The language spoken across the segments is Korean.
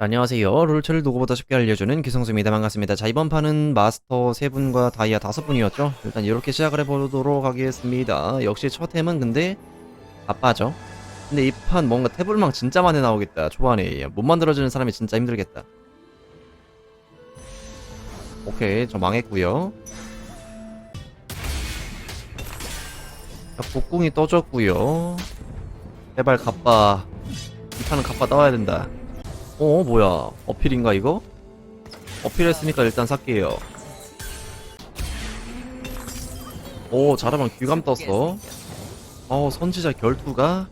안녕하세요. 롤체를 누구보다 쉽게 알려주는 기성수입니다. 반갑습니다. 자, 이번 판은 마스터 3분과 다이아 5분이었죠. 일단 이렇게 시작을 해보도록 하겠습니다. 역시 첫 템은 근데 바빠죠. 근데 이 판 뭔가 태블망 진짜 많이 나오겠다. 초반에 못 만들어주는 사람이 진짜 힘들겠다. 오케이, 저 망했고요. 자, 복궁이 떠졌고요. 제발 갑바. 이 판은 갑바 따와야 된다. 어 뭐야. 어필인가 이거? 어필했으니까 일단 살게요. 오 자라방 귀감 떴어. 어 선지자 결투가?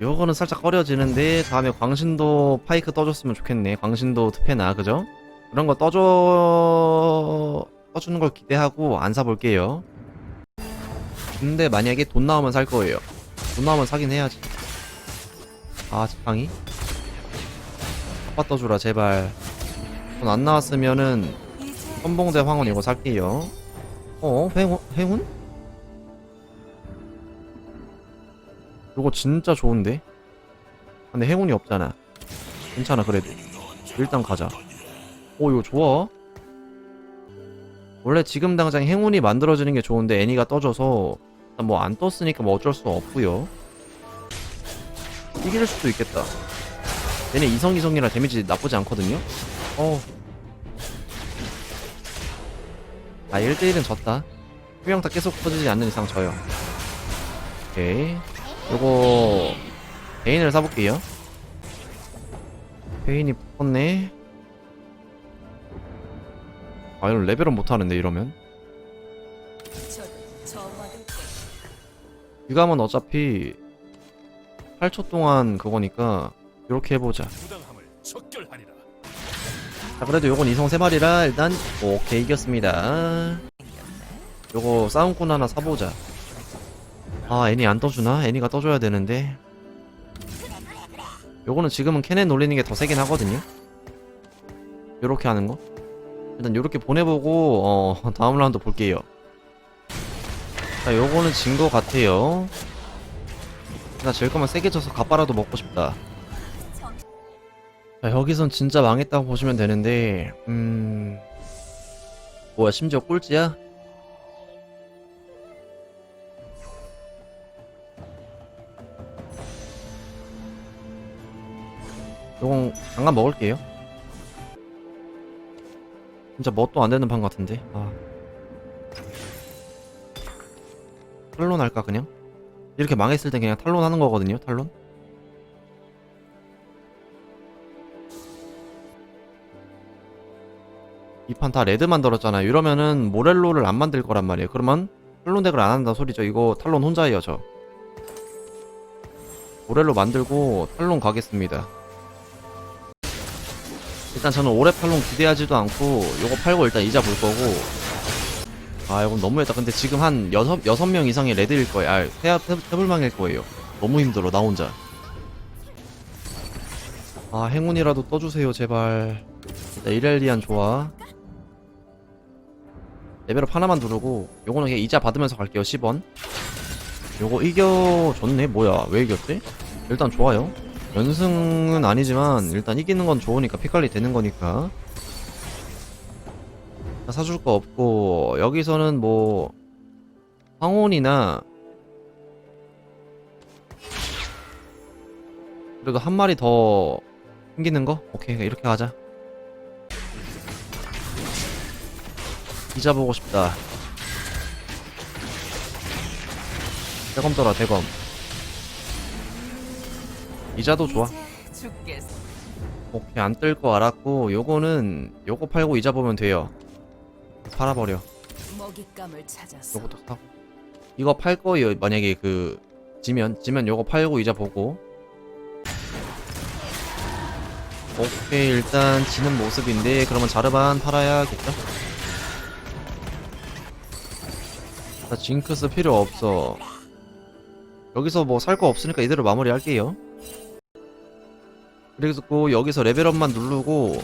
요거는 살짝 꺼려지는데 다음에 광신도 파이크 떠줬으면 좋겠네. 광신도 투페나 그죠? 그런 거 떠줘 떠주는 걸 기대하고 안 사볼게요. 근데 만약에 돈 나오면 살 거예요. 돈 나오면 사긴 해야지. 아 지팡이? 아빠 떠주라 제발 돈 안 나왔으면은 선봉대 황혼 이거 살게요 어? 행운? 행운? 이거 진짜 좋은데? 근데 행운이 없잖아 괜찮아 그래도 일단 가자 오 이거 좋아 원래 지금 당장 행운이 만들어지는 게 좋은데 애니가 떠져서 뭐 안 떴으니까 뭐 어쩔 수 없고요 이길 수도 있겠다 얘네 이성 이성이라 데미지 나쁘지 않거든요? 어. 아, 1대1은 졌다. 후명타 계속 터지지 않는 이상 져요. 오케이. 요거, 베인을 사볼게요. 베인이 붙었네. 아, 이런 레벨은 못하는데, 이러면. 유감은 어차피 8초 동안 그거니까, 이렇게 해보자. 자 그래도 요건 이성 3마리라 일단 오케이 이겼습니다. 요거 싸움꾼 하나 사보자. 아 애니 안 떠주나? 애니가 떠줘야 되는데. 요거는 지금은 캐넨 놀리는 게 더 세긴 하거든요. 요렇게 하는 거? 일단 요렇게 보내보고 어 다음 라운드 볼게요. 자 요거는 진 거 같아요. 나질 거면 세게 져서 갑바라도 먹고 싶다 자, 여기선 진짜 망했다고 보시면 되는데, 음. 뭐야, 심지어 꼴찌야? 요건 잠깐 먹을게요. 진짜 뭣도 안 되는 판 같은데, 아. 탈론 할까, 그냥? 이렇게 망했을 때 그냥 탈론 하는 거거든요, 탈론? 이 판 다 레드 만들었잖아요. 이러면은 모렐로를 안 만들 거란 말이에요. 그러면 탈론 덱을 안 한다 소리죠. 이거 탈론 혼자예요, 저. 모렐로 만들고 탈론 가겠습니다. 일단 저는 오래 탈론 기대하지도 않고 요거 팔고 일단 이자 볼 거고 아 이건 너무했다. 근데 지금 한 여섯 여섯 명 이상이 레드일 거예요. 아 태아 태블망일 거예요. 너무 힘들어 나 혼자. 아 행운이라도 떠주세요 제발. 일단 이렐리안 좋아. 레벨업 하나만 누르고 요거는 그냥 이자 받으면서 갈게요 10원. 요거 이겨줬네? 뭐야 왜 이겼지? 일단 좋아요. 연승은 아니지만 일단 이기는 건 좋으니까 피 관리 되는 거니까. 사줄 거 없고 여기서는 뭐 황혼이나 그래도 한 마리 더 생기는 거? 오케이 이렇게 가자 이자 보고 싶다. 대검 떠라 대검. 이자도 좋아. 오케이 안 뜰 거 알았고 요거는 요거 팔고 이자 보면 돼요. 팔아버려. 요것도 사고. 이거 팔 거예요. 만약에 그 지면 지면 요거 팔고 이자 보고. 오케이 일단 지는 모습인데 그러면 자르반 팔아야겠죠? 나 징크스 필요 없어. 여기서 뭐 살 거 없으니까 이대로 마무리 할게요. 그리고 여기서 레벨업만 누르고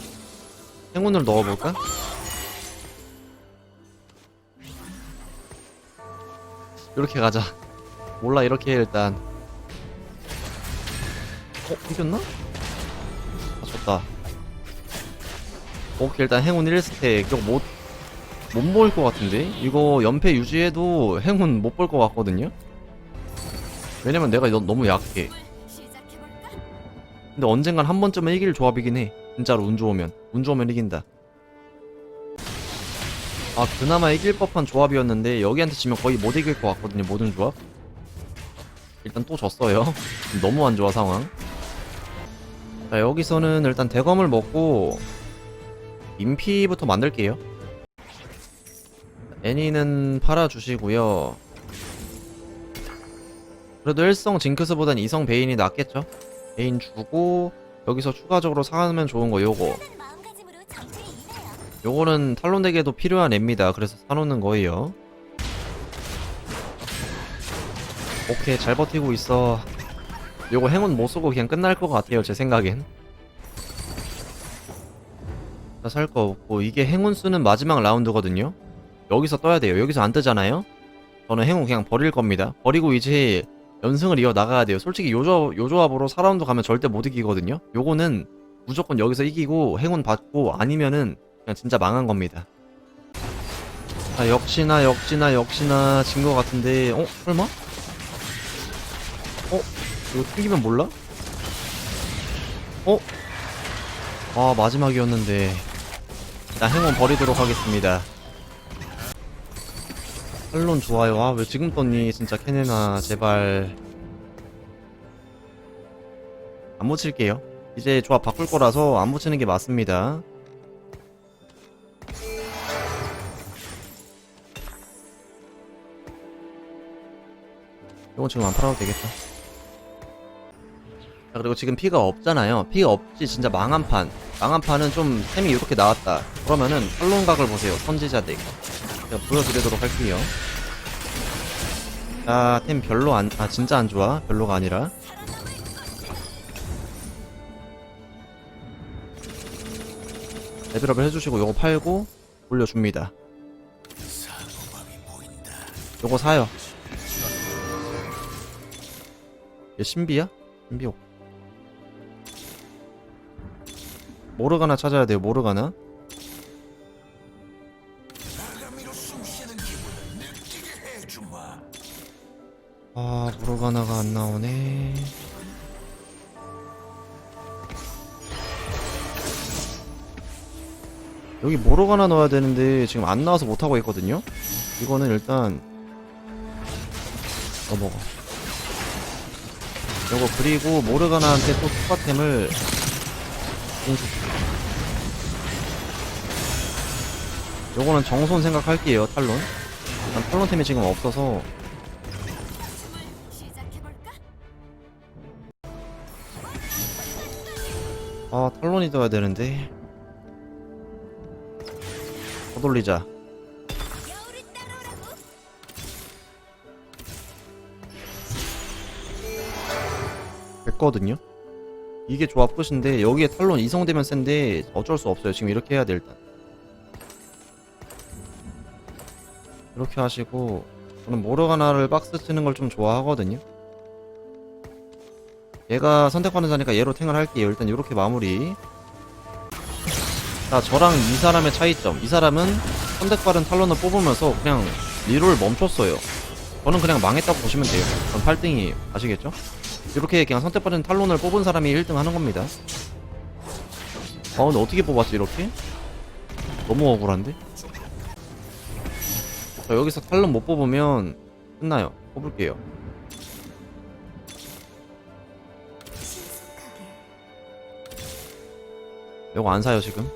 행운을 넣어볼까? 이렇게 가자. 몰라 이렇게 해 일단. 어 이겼나? 아, 좋다. 오케이, 일단 행운 1스택. 이거 못, 못 모을 것 같은데? 이거 연패 유지해도 행운 못 볼 것 같거든요? 왜냐면 내가 너, 너무 약해. 근데 언젠간 한 번쯤은 이길 조합이긴 해. 진짜로 운 좋으면. 운 좋으면 이긴다. 아, 그나마 이길 법한 조합이었는데, 여기한테 지면 거의 못 이길 것 같거든요, 모든 조합. 일단 또 졌어요. 너무 안 좋아, 상황. 자, 여기서는 일단 대검을 먹고, 인피부터 만들게요. 애니는 팔아주시고요. 그래도 1성 징크스보단 2성 베인이 낫겠죠? 베인 주고, 여기서 추가적으로 사면 좋은 거 요거. 요거는 탈론 덱에도 필요한 앱니다. 그래서 사놓는 거예요. 오케이, 잘 버티고 있어. 요거 행운 못 쏘고 그냥 끝날 것 같아요, 제 생각엔. 살 거 없고, 이게 행운 쓰는 마지막 라운드거든요? 여기서 떠야 돼요. 여기서 안 뜨잖아요? 저는 행운 그냥 버릴 겁니다. 버리고 이제 연승을 이어 나가야 돼요. 솔직히 요, 조, 요 조합으로 4라운드 가면 절대 못 이기거든요? 요거는 무조건 여기서 이기고 행운 받고 아니면은 그냥 진짜 망한 겁니다. 아, 역시나, 역시나, 역시나 진 것 같은데, 어? 설마? 어? 이거 튕기면 몰라? 어? 아, 마지막이었는데. 일단 행운 버리도록 하겠습니다. 언론 좋아요. 아, 왜 지금 떴니? 진짜 캐네나, 제발. 안 묻힐게요. 이제 조합 바꿀 거라서 안 묻히는 게 맞습니다. 이건 지금 안 팔아도 되겠다. 자, 그리고 지금 피가 없잖아요. 피가 없지, 진짜 망한 판. 망한 판은 좀 템이 이렇게 나왔다. 그러면은 탈론각을 보세요. 선지자 덱. 제가 보여드리도록 할게요. 자, 템 별로 안, 아, 진짜 안 좋아. 별로가 아니라. 레벨업을 해주시고 요거 팔고 올려줍니다. 요거 사요. 얘 신비야? 신비 오 모르가나 찾아야 돼요 모르가나 아 모르가나가 안 나오네. 여기 모르가나 넣어야 되는데 지금 안 나와서 못하고 있거든요? 이거는 일단 넘어가. 요거 그리고 모르가나한테 또 인수. 요거는 정손 생각할게요 탈론. 일단 탈론템이 지금 없어서 아 탈론이 떠야 되는데. 더 돌리자. 됐거든요? 이게 조합 끝인데 여기에 탈론 이성되면 센데 어쩔 수 없어요. 지금 이렇게 해야 돼 일단. 이렇게 하시고 저는 모르가나를 박스 치는 걸 좀 좋아하거든요 얘가 선택받는 자니까 얘로 탱을 할게요 일단 이렇게 마무리 자 저랑 이 사람의 차이점 이 사람은 선택받은 탈론을 뽑으면서 그냥 리롤 멈췄어요 저는 그냥 망했다고 보시면 돼요 전 8등이에요 아시겠죠? 이렇게 그냥 선택받은 탈론을 뽑은 사람이 1등 하는 겁니다. 아, 근데 어떻게 뽑았지, 이렇게? 너무 억울한데? 자, 여기서 탈론 못 뽑으면 끝나요. 뽑을게요. 이거 안 사요, 지금.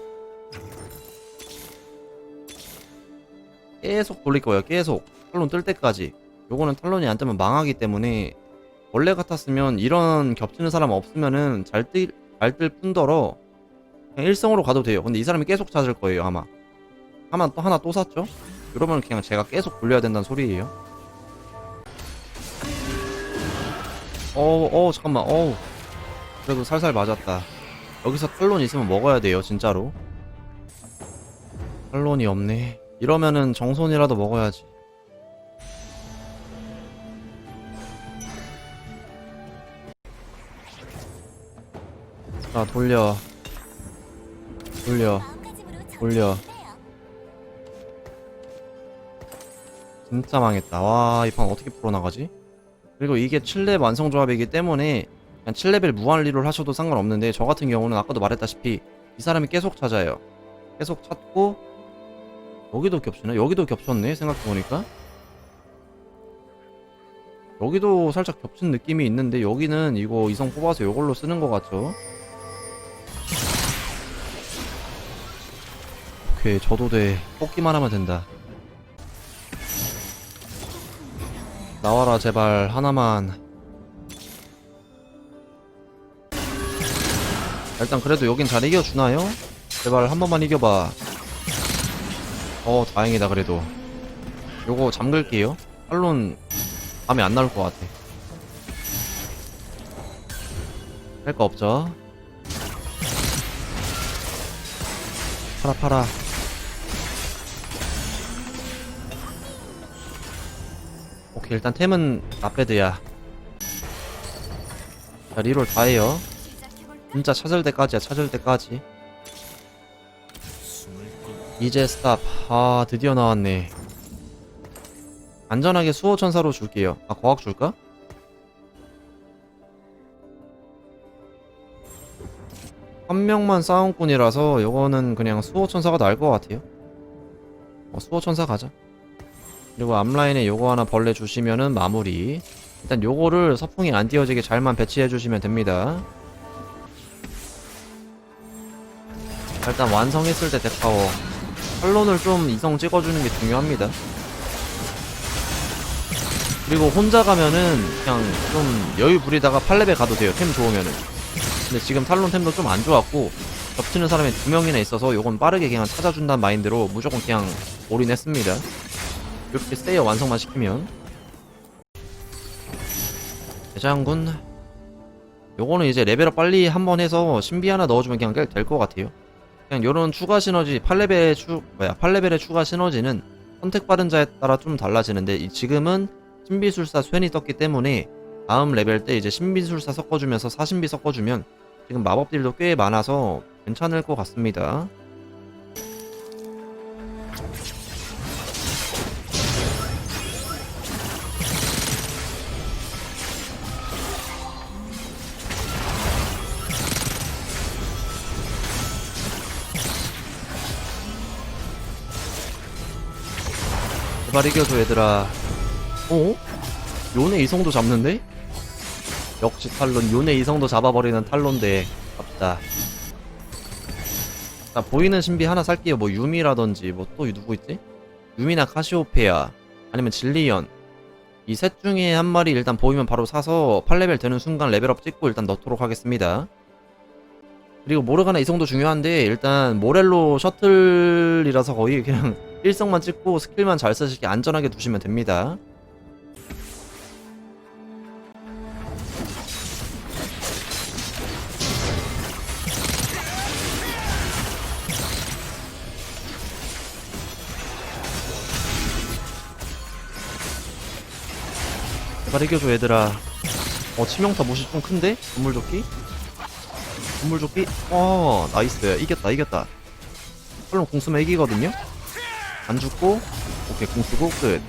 계속 돌릴 거예요, 계속. 탈론 뜰 때까지. 요거는 탈론이 안 뜨면 망하기 때문에 원래 같았으면 이런 겹치는 사람 없으면은 잘 뜰, 잘뜰 뿐더러 그냥 일성으로 가도 돼요. 근데 이 사람이 계속 찾을 거예요, 아마. 아마 또 하나 또 샀죠? 이러면 그냥 제가 계속 돌려야 된다는 소리예요. 어우, 잠깐만, 어우. 그래도 살살 맞았다. 여기서 탈론 있으면 먹어야 돼요, 진짜로. 탈론이 없네. 이러면은 정손이라도 먹어야지. 자 돌려 올려 올려 진짜 망했다 와 이 판 어떻게 풀어나가지 그리고 이게 7렙 완성 조합이기 때문에 그냥 7레벨 무한리롤 하셔도 상관없는데 저 같은 경우는 아까도 말했다시피 이 사람이 계속 찾아요. 계속 찾고 여기도 겹치네? 여기도 겹쳤네? 생각해보니까. 여기도 살짝 겹친 느낌이 있는데 여기는 이거 이성 뽑아서 이걸로 쓰는 것 같죠? 오케이 저도 돼. 뽑기만 하면 된다. 나와라 제발. 하나만 일단 그래도 여긴 잘 이겨주나요? 제발 한 번만 이겨봐. 어 다행이다 그래도. 요거 잠글게요. 탈론 밤에 안 나올 것 같아. 할 거 없죠? 팔아 팔아. 오케이 일단 템은 나빼드야. 자 리롤 다 해요 진짜 찾을 때까지야 찾을 때까지. 이제 스탑. 아 드디어 나왔네. 안전하게 수호천사로 줄게요. 아 과학 줄까? 한 명만 싸움꾼이라서 요거는 그냥 수호천사가 나을 것 같아요. 어, 수호천사 가자. 그리고 앞라인에 요거 하나 벌레 주시면은 마무리. 일단 요거를 서풍이 안 띄어지게 잘만 배치해 주시면 됩니다 일단 완성했을 때 데카워. 탈론을 좀 이성 찍어주는 게 중요합니다. 그리고 혼자 가면은 그냥 좀 여유 부리다가 8레벨 가도 돼요 템 좋으면은. 근데 지금 탈론 템도 좀 안 좋았고 겹치는 사람이 두 명이나 있어서 요건 빠르게 그냥 찾아준다는 마인드로 무조건 그냥 올인했습니다. 이렇게 세요 완성만 시키면. 대장군. 요거는 이제 레벨업 빨리 한번 해서 신비 하나 넣어주면 그냥 될 것 같아요 그냥 요런 추가 시너지 8레벨의 추 뭐야 8레벨의 추가 시너지는 선택받은 자에 따라 좀 달라지는데 이 지금은 신비술사 스웬이 떴기 때문에 다음 레벨 때 이제 신비술사 섞어주면서 사신비 섞어주면 지금 마법딜도 꽤 많아서 괜찮을 것 같습니다 제발 이겨줘 얘들아. 어? 요네 이성도 잡는데? 역시 탈론. 요네 이성도 잡아버리는 탈론데. 갑시다. 자 보이는 신비 하나 살게요. 뭐 유미라든지 뭐 또 누구 있지? 유미나 카시오페아 아니면 질리언. 이 셋 중에 한 마리 일단 보이면 바로 사서 8레벨 되는 순간 레벨업 찍고 일단 넣도록 하겠습니다. 그리고 모르가나 이성도 중요한데 일단 모렐로 셔틀이라서 거의 그냥 일성만 찍고 스킬만 잘 쓰시게 안전하게 두시면 됩니다 제발 이겨줘 얘들아 어 치명타 무시 좀 큰데? 건물조끼? 건물조끼? 어 나이스 이겼다 이겼다 물론 공수면 이기거든요? 안 죽고 오케이 공수고 끝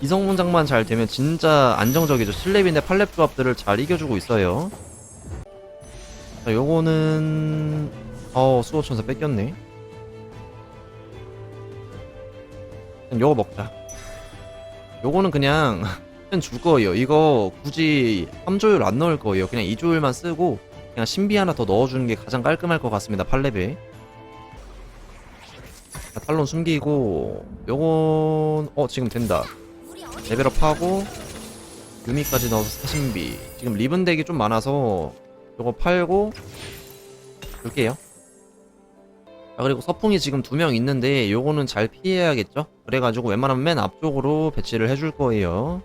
이성 문장만 잘 되면 진짜 안정적이죠 7렙인데 8렙 조합들을 잘 이겨주고 있어요 자 요거는 어 수호천사 뺏겼네 그냥 요거 먹자 요거는 그냥 줄 거예요. 이거 굳이 3조율 안 넣을 거예요. 그냥 2조율만 쓰고 그냥 신비 하나 더 넣어주는 게 가장 깔끔할 것 같습니다. 8레벨. 자, 탈론 숨기고 요건 어 지금 된다. 레벨업 하고 유미까지 넣어서 사신비. 지금 리븐 덱이 좀 많아서 요거 팔고 줄게요. 아 그리고 서풍이 지금 두 명 있는데 요거는 잘 피해야겠죠? 그래가지고 웬만하면 맨 앞쪽으로 배치를 해줄 거예요.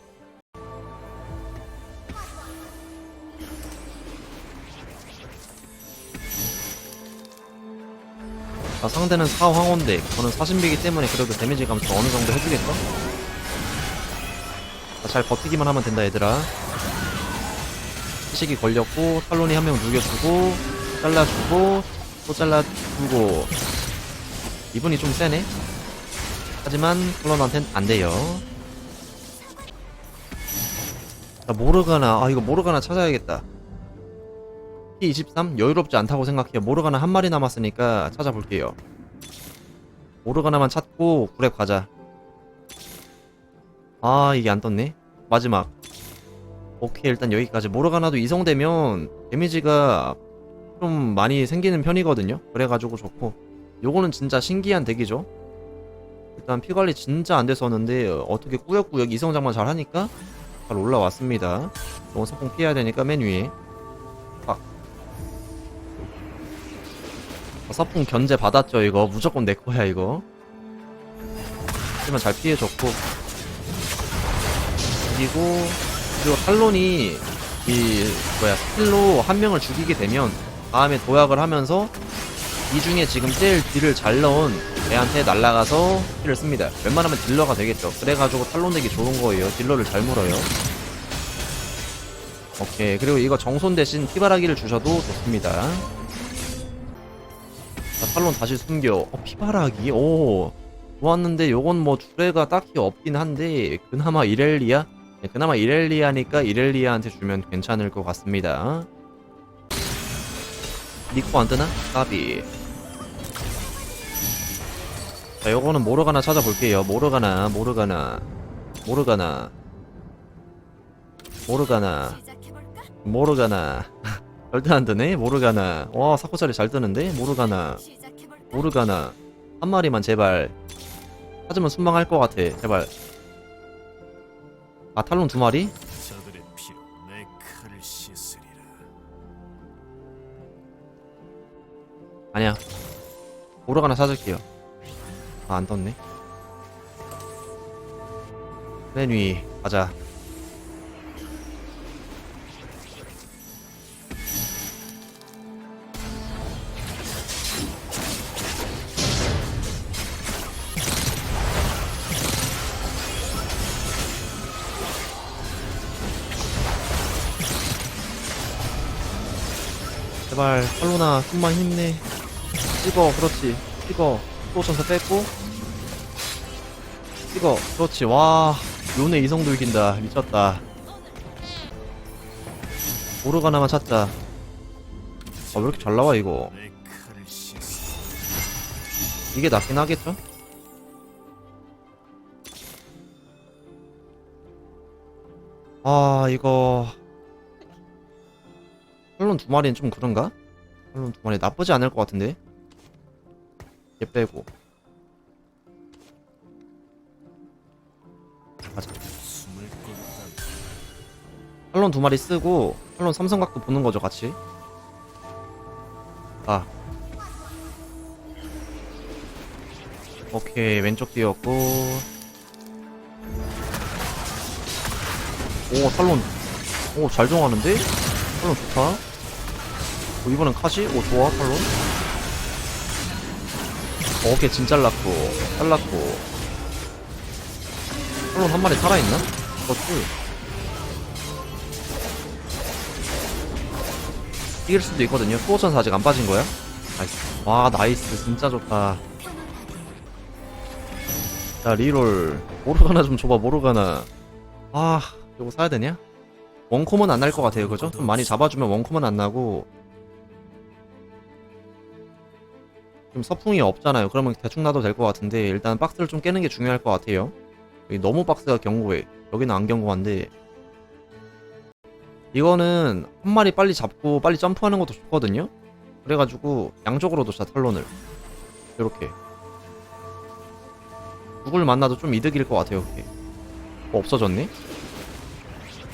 아, 상대는 사황원데 저는 사신비기 때문에 그래도 데미지 감소 어느 정도 해주겠죠? 아, 잘 버티기만 하면 된다 얘들아. 시식이 걸렸고 탈론이 한 명 누겨주고 잘라주고 또 잘라주고. 이분이 좀 세네. 하지만 클론한텐 안 돼요. 자 모르가나 아 이거 모르가나 찾아야겠다 P23 여유롭지 않다고 생각해요. 모르가나 한 마리 남았으니까 찾아볼게요. 모르가나만 찾고 구랩 가자. 아 이게 안 떴네. 마지막. 오케이 일단 여기까지. 모르가나도 이성되면 데미지가 좀 많이 생기는 편이거든요. 그래가지고 좋고. 요거는 진짜 신기한 덱이죠. 일단 피 관리 진짜 안 됐었는데 어떻게 꾸역꾸역 이성장만 잘 하니까 잘 올라왔습니다. 이건 석공 피해야 되니까 맨 위에 어, 서풍 견제 받았죠 이거 무조건 내 거야 이거 하지만 잘 피해줬고 그리고 그리고 탈론이 이 뭐야 스킬로 한 명을 죽이게 되면 다음에 도약을 하면서 이 중에 지금 제일 딜을 잘 넣은 애한테 날아가서 힐을 씁니다. 웬만하면 딜러가 되겠죠. 그래가지고 탈론 덱이 좋은 거예요. 딜러를 잘 물어요. 오케이. 그리고 이거 정손 대신 피바라기를 주셔도 좋습니다. 자, 탈론 다시 숨겨. 어, 피바라기? 오. 좋았는데 요건 뭐 주례가 딱히 없긴 한데 그나마 이렐리아? 네, 그나마 이렐리아니까 이렐리아한테 주면 괜찮을 것 같습니다. 니코 안 뜨나? 까비. 자, 요거는 모르가나 찾아볼게요. 모르가나, 모르가나, 모르가나, 모르가나? 모르가나. 절대 안 뜨네? 모르가나. 와, 사코짜리 잘 뜨는데? 모르가나? 모르가나. 한 마리만 제발. 찾으면 순망할 것 같아. 제발. 아, 탈론 두 마리? 아니야. 모르가나 찾을게요. 아, 안 떴네. 맨 위, 가자. 제발, 팔로나, 좀만 힘내. 찍어 그렇지. 찍어. 또 전사 뺐고. 찍어 그렇지. 와 요네 이성도 이긴다. 미쳤다. 오르가나만 찾자. 아왜 이렇게 잘 나와 이거. 이게 낫긴 하겠죠? 아 이거 헬론 두 마리는 좀 그런가? 헬론 두 마리 나쁘지 않을 것 같은데? 얘 빼고. 가자. 헬론 두 마리 쓰고 헬론 삼성각도 보는 거죠 같이? 아. 오케이 왼쪽 뛰었고. 오 탈론. 오잘 정하는데? 탈론 좋다 오, 이번엔 카시? 오 좋아 탈론? 어, 오케이 진 잘랐고 잘랐고. 탈론 한 마리 살아있나? 그렇지. 이길 수도 있거든요. 수호천사 아직 안 빠진 거야? 나이스. 와 나이스. 진짜 좋다. 자 리롤. 모르가나 좀 줘봐 모르가나. 아 이거 사야 되냐? 원콤은 안 날 것 같아요. 그죠? 좀 많이 잡아주면 원콤은 안 나고 좀 서풍이 없잖아요. 그러면 대충 놔도 될 것 같은데 일단 박스를 좀 깨는 게 중요할 것 같아요. 여기 너무 박스가 견고해. 여기는 안 견고한데. 이거는 한 마리 빨리 잡고 빨리 점프하는 것도 좋거든요. 그래가지고 양쪽으로도 자 탈론을. 이렇게. 누굴 만나도 좀 이득일 것 같아요 그게. 어, 없어졌네?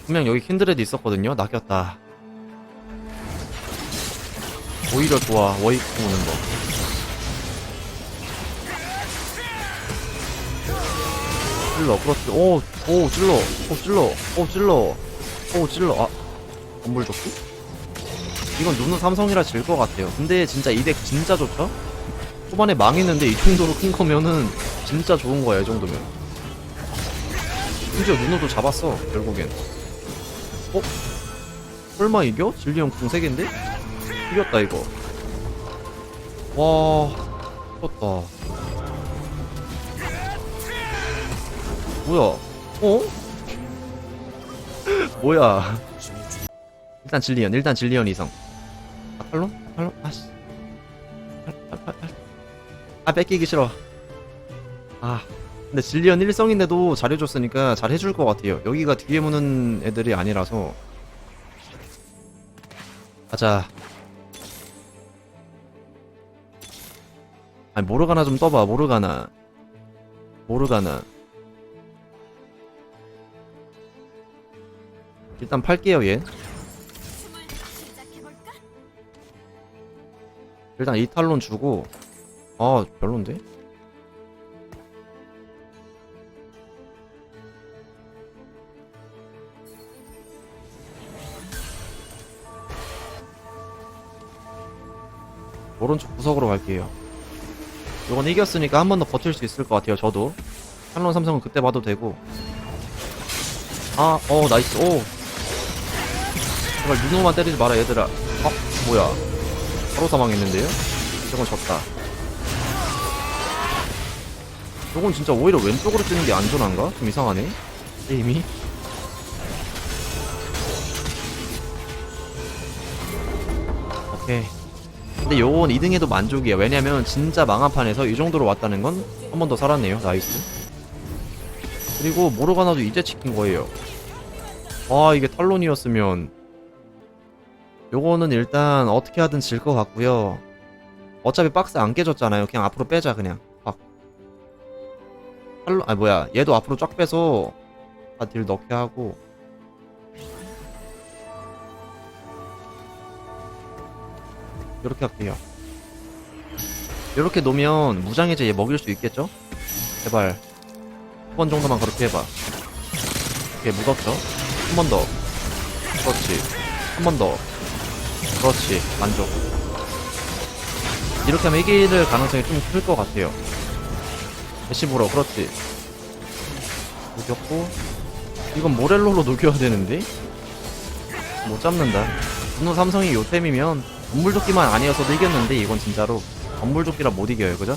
분명 여기 킨드레드 있었거든요. 낚였다. 오히려 좋아. 워익 오는 거 찔러 그렇지 오오 찔러 오 찔러 오 찔러 오 찔러 아 건물조끼? 이건 누누 삼성이라 질 것 같아요 근데 진짜 이 덱 진짜 좋죠? 초반에 망했는데 이 정도로 큰 거면은 진짜 좋은 거야 이 정도면 심지어 누누도 잡았어 결국엔 어? 설마 이겨? 진리형 궁 3개인데? 이겼다 이거 와, 떴다. 뭐야? 어? 뭐야? 일단 진리언, 일단 진리언 이성. 아? 아, 탈론? 아씨. 아, 아, 아, 아, 뺏기기 싫어. 아, 근데 진리언 일성인데도 잘해줬으니까 잘해줄 것 같아요. 여기가 뒤에 무는 애들이 아니라서. 가자. 아니 모르가나 좀 떠봐 모르가나 모르가나 일단 팔게요 얘. 일단 이 탈론 주고. 아 별론데? 오른쪽 구석으로 갈게요. 이건 이겼으니까 한 번 더 버틸 수 있을 것 같아요 저도. 탈론 삼성은 그때 봐도 되고. 아어 나이스. 오 제발 누누만 때리지 마라 얘들아 어 뭐야 바로 사망했는데요 저건 졌다 저건 진짜 오히려 왼쪽으로 뜨는 게 안전한가? 좀 이상하네 게임이 오케이 근데 요건 2등해도 만족이에요. 왜냐면 진짜 망한 판에서 이 정도로 왔다는 건 한 번 더 살았네요. 나이스. 그리고 모르가나도 이제 찍힌 거예요. 아 이게 탈론이었으면 요거는 일단 어떻게 하든 질 것 같고요. 어차피 박스 안 깨졌잖아요. 그냥 앞으로 빼자 그냥. 박. 탈론 아 뭐야 얘도 앞으로 쫙 빼서 다 딜 넣게 하고 이렇게 할게요. 이렇게 놓으면 무장해제 얘 먹일 수 있겠죠? 제발 한 번 정도만 그렇게 해봐. 오케이 묻었죠? 한 번 더. 그렇지. 한 번 더. 그렇지. 만족. 이렇게 하면 이길 가능성이 좀 클 것 같아요. 대시보러 그렇지. 녹였고 이건 모렐로로 녹여야 되는데 못 잡는다. 분노 삼성이 요템이면 건물조끼만 아니었어도 이겼는데 이건 진짜로 건물조끼라 못 이겨요 그죠?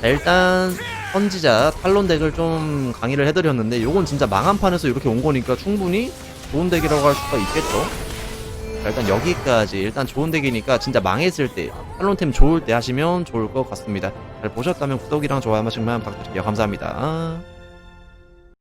자, 일단 선지자 탈론 덱을 좀 강의를 해드렸는데 요건 진짜 망한 판에서 이렇게 온 거니까 충분히 좋은 덱이라고 할 수가 있겠죠 자, 일단 여기까지 일단 좋은 덱이니까 진짜 망했을 때 탈론템 좋을 때 하시면 좋을 것 같습니다. 잘 보셨다면 구독이랑 좋아요 한 번씩만 부탁드릴게요. 감사합니다